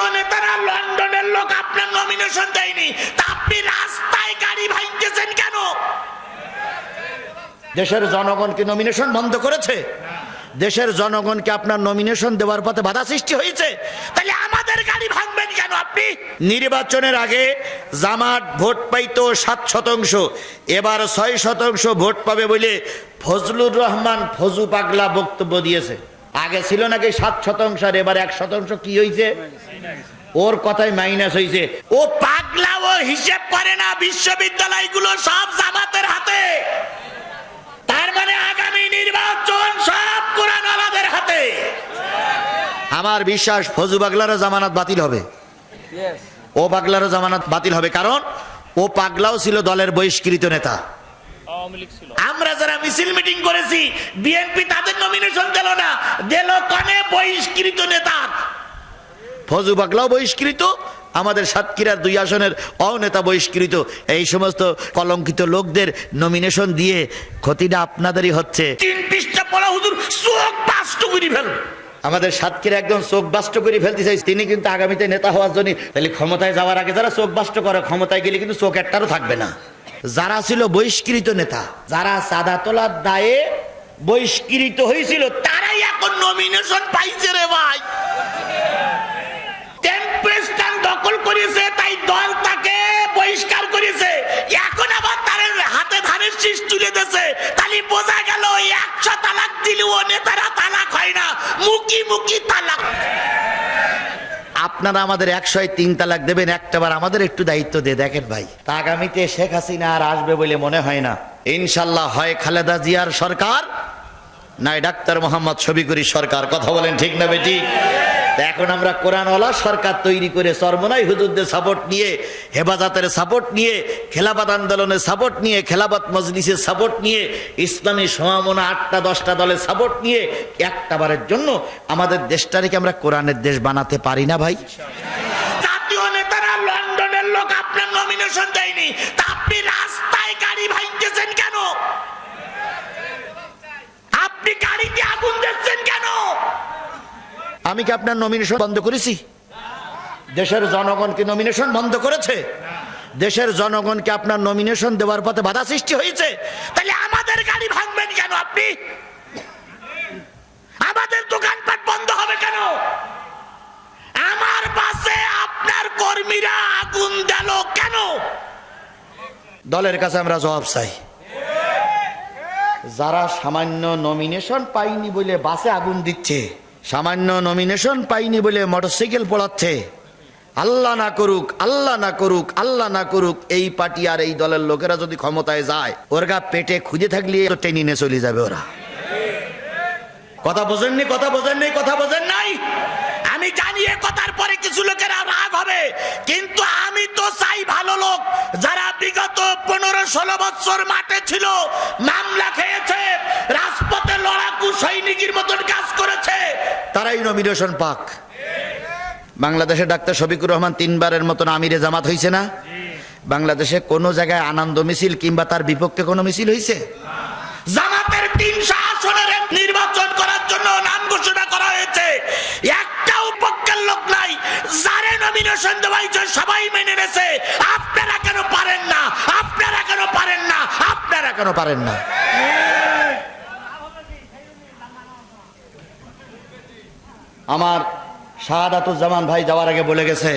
জাতীয় নেতারা লন্ডনের লোক আপনার নমিনেশন দেয়নি। তা আপনি রাস্তায় গাড়ি ভাঙতেছেন কেন? দেশের জনগণ কি নমিনেশন বন্ধ করেছে? দেশের জনগণকে আপনার নমিনেশন দেওয়ার পথে বাধা সৃষ্টি হয়েছে? তাহলে আমাদের গাড়ি ভাঙবেন কেন আপনি? নির্বাচনের আগে জামাত ভোট পাইতো সাত শতাংশ এবার ছয় শতাংশ ভোট পাবে বলে ফজলুর রহমান ফজু পাগলা বক্তব্য দিয়েছে। আগে ছিল নাকি সাত শতাংশ আর এবার এক শতাংশ কি হয়েছে ওর কথাই মাইনাস হয়েছে ও পাগলা ও হিসেব করে না বিশ্ববিদ্যালয়গুলো সব জামাতের হাতে। তার মানে আগামী নির্বাচন সব কোরআন আলাদের হাতে। আমার বিশ্বাস ফজু পাগলারও জামানত বাতিল হবে। ও পাগলারও জামানত বাতিল হবে। কারণ ও পাগলাও ছিল দলের বহিষ্কৃত নেতা। আমরা যারা মিছিল মিটিং করেছি বিএনপি তাদের নমিনেশন দিল না, দিল কনে বহিষ্কৃত নেতা ফজু পাগলাও বহিষ্কৃত, আমাদের সাতক্ষীরার দুই আসনের অনেতা বহিষ্কৃত। এই সমস্ত কলঙ্কিত লোকদের নমিনেশন দিয়ে ক্ষতিটা আপনাদেরই হচ্ছে। তিন পৃষ্ঠা পড়া হুজুর, চোখ বাস্ত করে ফেল। আমাদের সাতক্ষীরা একদম চোখ বাষ্ট করে ফেলতে চাই তিনি কিন্তু আগামীতে নেতা হওয়ার জন্য, তাহলে ক্ষমতায় যাওয়ার আগে যারা চোখ বাষ্ট করে, ক্ষমতায় গেলে কিন্তু চোখ একটারও থাকবে না। যারা ছিল বহিষ্কৃত নেতা, যারা চাঁদা তোলার দায়ে বহিষ্কৃত হয়েছিল, তারাই এখন নমিনেশন পাইছে রে ভাই। দখল করেছে, তাই দল তাকে বহিষ্কার করেছে। এখন আবার তার হাতে ধানের শীষ তুলে দিয়েছে। তাহলে বোঝা গেল, একশো তালাক দিলেও নেতারা তালাক হয় না। মুখি মুখি তালাক। আপনারা আমাদের একশো তিন তালাক দেবেন, একটাবার আমাদের একটু দায়িত্ব দিয়ে দেখেন ভাই। তা আগামীতে শেখ হাসিনা আর আসবে বলে মনে হয় না। ইনশাল্লাহ হয় খালেদা জিয়ার সরকার, নাই ডাক্তার মোহাম্মদ শফিকুরি সরকার। কথা বলেন ঠিক না বেটি? এখন আমরা কোরআনওয়ালা সরকার তৈরি করে সর্বনাই হুজুরদের সাপোর্ট নিয়ে, হেফাজতের সাপোর্ট নিয়ে, খেলাফত আন্দোলনের সাপোর্ট নিয়ে, খেলাফত মজলিসের সাপোর্ট নিয়ে, ইসলামী সমামনা আটটা, দশটা দলের সাপোর্ট নিয়ে, একটা বারের জন্য আমাদের দেশটাকে আমরা কোরআনের দেশ বানাতে পারি না ভাই। জাতীয় নেতারা লন্ডনের লোক, আপনার নমিনেশন দেয়নি। তা আপনি রাস্তায় আমি কি আপনার নমিনেশন বন্ধ করেছি? দেশের জনগণ কি নমিনেশন বন্ধ করেছে? দেশের জনগণকে আপনার নমিনেশন দেওয়ার পথে বাধা সৃষ্টি হয়েছে? তাহলে আমাদের গাড়ি ভাঙবেন কেন আপনি? আমাদের দোকানপাট বন্ধ হবে কেন? আমার বাসে আপনার কর্মীরা আগুন দিল কেন? দলের কাছে আমরা জবাব চাই। যারা সামান্য নমিনেশন পাইনি বলে বাসে আগুন দিচ্ছে সামান্য নমিনেশন পাইনি বলে মোটরসাইকেল পড়াচ্ছে আল্লাহ না করুক, আল্লাহ না করুক, আল্লাহ না করুক, এই পার্টি আর এই দলের লোকেরা যদি ক্ষমতায় যায় ওরগা পেটে খুঁজে থাকলে তো টেনে চলে যাবে ওরা। কথা বোঝেননি কথা বোঝেননি কথা বোঝেন নাই? আমি জানি কথার পরে কিছু লোকেরা রাগ হবে, কিন্তু আমি তো চাই ভালো লোক যারা বাংলাদেশের ডাক্তার শফিকুর রহমান তিনবারের মতন আমিরে জামাত হয়েছে না? বাংলাদেশে কোনো জায়গায় আনন্দ মিছিল কিংবা তার বিপক্ষে কোনো মিছিল হয়েছে জামাতের তিনশো আসনের নির্বাচন করার জন্য নাম ঘোষণা করা হয়েছে। সবাই মেনে নেছে আপনারা কেন পারেন আপনারা কেন পারেন না? আমার শাহাদাতুজ্জামান ভাই যাওয়ার আগে বলে গেছে,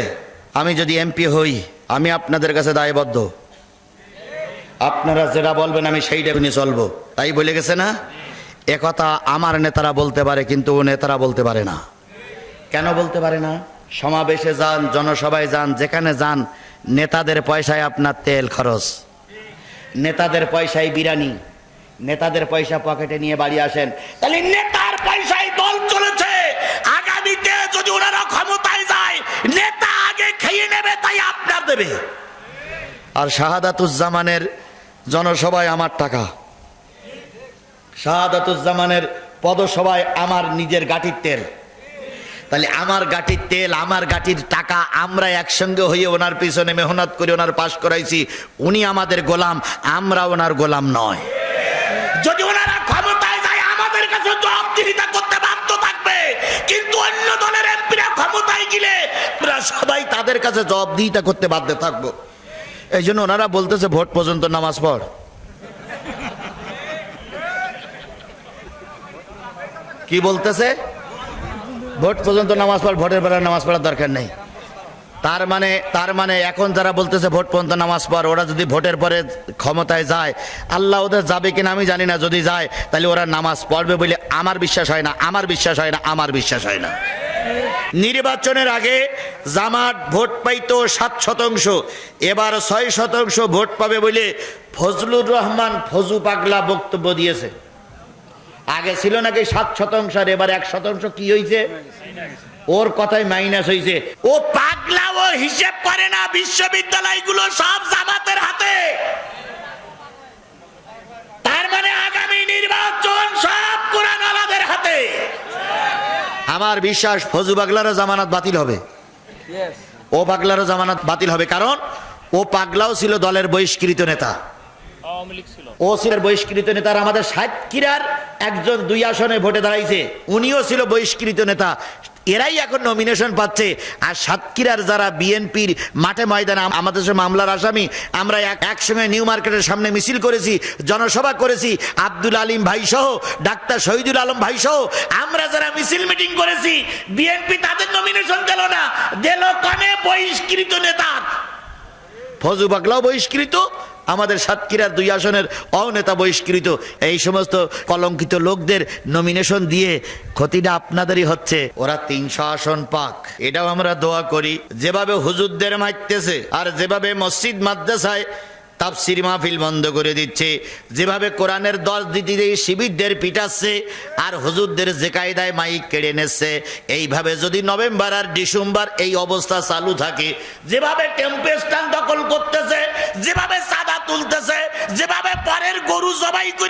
আমি যদি এমপি হই, আমি আপনাদের কাছে দায়বদ্ধ। আপনারা যেটা বলবেন আমি সেইটা নিয়ে চলবো। তাই বলে গেছে না? একথা আমার নেতারা বলতে পারে, কিন্তু ও নেতারা বলতে পারে না। কেন বলতে পারে না? সমাবেশে যান, জনসভায় যান, যেখানে যান, নেতাদের পয়সায় আপনার তেল খরচ। নেতাদের পয়সায় বিরানি। নেতাদের পয়সা পকেটে নিয়ে বাড়ি আসেন। তাহলে নেতার পয়সায় দল চলেছে। আগামীতে যদি ওনারা ক্ষমতায় যায়, নেতা আগে খেয়ে নেবে, তাই আপনার দেবে। আর শাহাদাতুজ্জামানের জনসভায় আমার টাকা। শাহাদাতুজ্জামানের পদসভায় আমার নিজের গাঠির তেল। তাহলে আমার গাঠির তেল, আমার গাঠির টাকা আমরা একসঙ্গে হয়ে ওনার পিছনে মেহনত করে ওনার পাশ করাইছি। উনি আমাদের গোলাম, আমরা ওনার গোলাম নয়। যদি ওনারা ক্ষমতায় যায়, আমাদের কাছে জবাবদিহিতা করতে বাধ্য থাকবে। কিন্তু অন্য দলের এমপিরা ক্ষমতায় গেলে আমরা সবাই তাদের কাছে জবাবদিহিতা করতে বাধ্য থাকব। এই জন্য ওনারা বলতেছে, ভোট পর্যন্ত নামাজ পড়। কি বলতেছে? ভোট পর্যন্ত নামাজ পড়, ভোটের বেলা নামাজ পড়ার দরকার নেই। তার মানে তার মানে এখন যারা বলতেছে ভোট পর্যন্ত নামাজ পড়, ওরা যদি ভোটের পরে ক্ষমতায় যায়, আল্লাহ ওদের যাবে কিনা আমি জানি না, যদি যায়, তাহলে ওরা নামাজ পড়বে বলে আমার বিশ্বাস হয় না, আমার বিশ্বাস হয় না, আমার বিশ্বাস হয় না। নির্বাচনের আগে জামাত ভোট পাইতো সাত শতাংশ, এবার ছয় শতাংশ ভোট পাবে বলে ফজলুর রহমান ফজু পাগলা বক্তব্য দিয়েছে। আগে ছিল নাকি সাত শতাংশ, আর এবার এক শতাংশ কি হয়েছে ওর কথাই মাইনাস হয়েছে ও পাগলা ও হিসেব করে না বিশ্ববিদ্যালয়গুলো সব জামাতের হাতে। তার মানে আগামী নির্বাচন সব কোরআন আলাদের হাতে। আমার বিশ্বাস ফজু পাগলারও জামানত বাতিল হবে। ও পাগলারও জামানত বাতিল হবে। কারণ ও পাগলাও ছিল দলের বহিষ্কৃত নেতা। ও ছিল বহিষ্কৃত নেতার আমাদের সাতক্ষীরার একজন দুই আসনে ভোটে দাঁড়াইছে। উনিও ছিল বহিষ্কৃত নেতা। এরাই এখন নমিনেশন পাচ্ছে। আর সাতক্ষীরার যারা বিএনপির মাঠে ময়দানে আমাদের সে মামলার আসামি, আমরা এক একসঙ্গে নিউ মার্কেটের সামনে মিছিল করেছি, জনসভা করেছি। আব্দুল আলিম ভাই সহ ডাক্তার শহীদুল আলম ভাই সহ আমরা যারা মিছিল মিটিং করেছি, বিএনপি তাদের নমিনেশন দিল না। দিল কনে বহিষ্কৃত নেতার ফজু পাগলাও বহিষ্কৃত আমাদের সাতক্ষীরার দুই আসনের অনেতা বহিষ্কৃত। এই সমস্ত কলঙ্কিত লোকদের নমিনেশন দিয়ে ক্ষতিটা আপনাদেরই হচ্ছে। ওরা তিনশো আসন পাক। এটাও আমরা দোয়া করি। যেভাবে হুজুরদের মারতেছে আর যেভাবে মসজিদ মাদ্রাসায় তাফসির মাহফিল বন্ধ করে দিচ্ছে, যেভাবে কোরআনের দশ দিতে শিবিরদের পিটাচ্ছে আর হুজুরদের যে কায়দায় মাইক কেড়ে নিচ্ছে এইভাবে যদি নভেম্বর আর ডিসেম্বর এই অবস্থা চালু থাকে, যেভাবে টেম্পেস্টান দখল করতেছে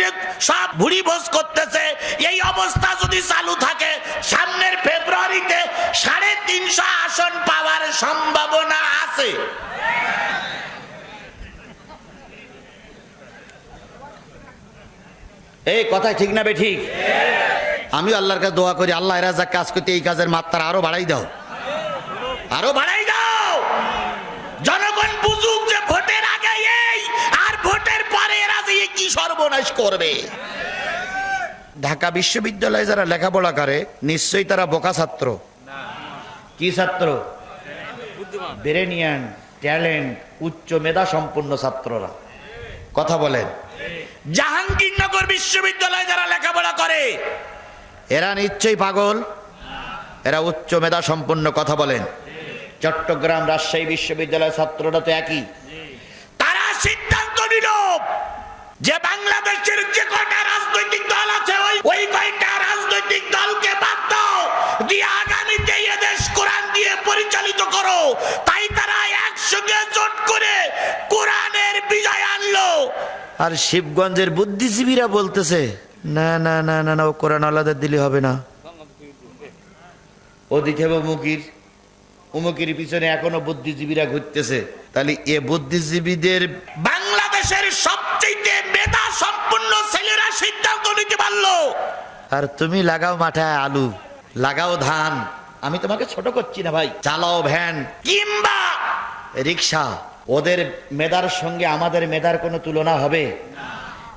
করে সব ভুড়ি ভোজ করতেছে। এই অবস্থা যদি চালু থাকে সামনের ফেব্রুয়ারিতে সাড়ে তিনশো আসন পাওয়ার সম্ভাবনা আছে। এই কথা ঠিক না বে ঠিক? আমি আল্লাহর কাছে দোয়া করি আল্লাহ এরা যা কাজ করতে এই কাজের মাত্রা আরও বাড়াই দাও। আরও বাড়াই দাও। সর্বনাশ করবে। ঢাকা বিশ্ববিদ্যালয়ে যারা লেখাপড়া করে, নিশ্চয়ই তারা বোকা ছাত্র। কি ছাত্র? ব্রেনিয়ান ট্যালেন্ট উচ্চ মেধা সম্পন্ন ছাত্ররা। কথা বলেন। জাহাঙ্গীরনগর বিশ্ববিদ্যালয়ে যারা লেখাপড়া করে, এরা নিশ্চয়ই পাগল? এরা উচ্চ মেধা সম্পন্ন, কথা বলেন। চট্টগ্রাম রাজশাহী বিশ্ববিদ্যালয়ের ছাত্ররা তো একই। যে বাংলাদেশের যে কয়টা রাজনৈতিক দল আছে ওই ওই কয়টা রাজনৈতিক দলকে বাদ দাও। দিয়ে আগামীতে এদেশ কোরআন দিয়ে পরিচালিত করো। তাই তারা একসঙ্গে জোট করে কোরআনের বিজয় আনলো। আর শিবগঞ্জের বুদ্ধিজীবীরা বলতেছে না না না না না ও কোরআন আলাদা দিলে হবে না। ও দিতে হবে মুকির উমুকির পিছনে এখনও বুদ্ধিজীবীরা ঘুরতেছে। তাহলে এ বুদ্ধিজীবীদের বাংলাদেশের সবচেয়ে নিতে পারল আর তুমি লাগাও মাথায় আলু লাগাও ধান। আমি তোমাকে ছোট করছি না ভাই। চালাও ভ্যান। কিংবা রিক্সা ওদের মেধার সঙ্গে আমাদের মেধার কোনো তুলনা হবে?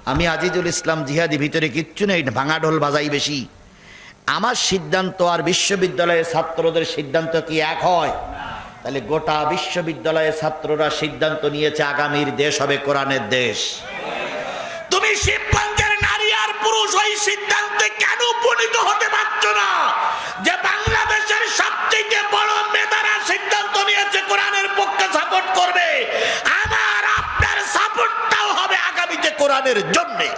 আমি আজিজুল ইসলাম জিহাদি ভিতরে কিচ্ছু নেই ভাঙা ঢোল বাজাই বেশি। আমার সিদ্ধান্ত আর বিশ্ববিদ্যালয়ের ছাত্রদের সিদ্ধান্ত কি এক হয়? তাহলে গোটা বিশ্ববিদ্যালয়ের ছাত্ররা সিদ্ধান্ত নিয়েছে আগামীর দেশ হবে কোরআনের দেশ। তুমি শিবগঞ্জের পুরুষ ওই সিদ্ধান্তে কেন উপনীত হতে পারছ না? যে বাংলাদেশের সবচেয়ে বড় মেধারা সিদ্ধান্ত নিয়েছে, কোরআনের পক্ষে সাপোর্ট করবে আমার আপনার সাপোর্টটাও হবে আগামীতে কোরআনের জন্যে।